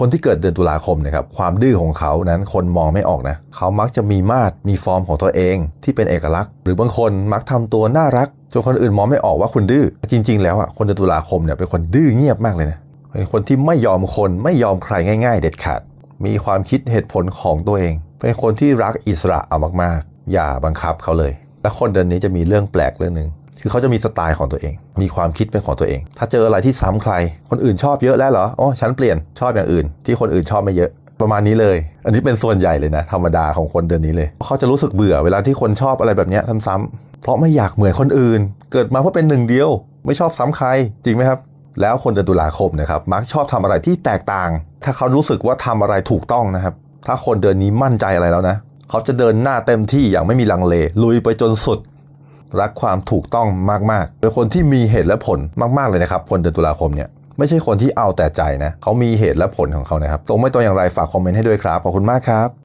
คนที่เกิดเดือนตุลาคมนะครับความดื้อของเขานั้นคนมองไม่ออกนะเขามักจะมีมาตรมีฟอร์มของตัวเอง ที่เป็นเอกลักษณ์ หรือบางคนมักทำตัวน่ารักจนคนอื่นมองไม่ออกว่าคุณดื้อจริง ๆ แล้วอะคนเดือนตุลาคมเนี่ยเป็นคนดื้อเงียบมากเลยนะเป็นคนที่ไม่ยอมคนไม่ยอมใครง่าย ๆ เด็ดขาด มีความคิดเหตุผลของตัวเอง เป็นคนที่รักอิสระเอามากๆ อย่าบังคับเขาเลย และคนเดือนนี้จะมีเรื่องแปลกเรื่องหนึ่งคือเขาจะมีสไตล์ของตัวเอง มีความคิดเป็นของตัวเอง ถ้าเจออะไรที่ซ้ำใคร คนอื่นชอบเยอะแล้วเหรออ๋อฉันเปลี่ยนชอบอย่างอื่น ที่คนอื่นชอบไม่เยอะประมาณนี้เลย อันนี้เป็นส่วนใหญ่เลยนะ ธรรมดาของคนเดือนนี้เลย เขาจะรู้สึกเบื่อเวลาที่คนชอบอะไรแบบนี้ซ้ำๆเพราะไม่อยากเหมือนคนอื่น เกิดมาเพื่อเป็นหนึ่งเดียว ไม่ชอบซ้ำใคร จริงไหมครับ แล้วคนเดือนตุลาคมนะครับ มักชอบทำอะไรที่แตกต่าง ถ้าเขารู้สึกว่าทำอะไรถูกต้องนะครับ ถ้าคนเดือนนี้มั่นใจอะไรแล้วนะ เขาจะเดินหน้าเต็มที่อย่างไม่มีลังเล ลุยไปจนสุด รักความถูกต้องมากๆเป็นคนที่มีเหตุและผลมากๆเลยนะครับคนเดือนตุลาคมเนี่ยไม่ใช่คนที่เอาแต่ใจนะเขามีเหตุและผลของเขานะครับ ตรงไม่ตรงอย่างไรฝากคอมเมนต์ให้ด้วยครับ ขอบคุณมากครับ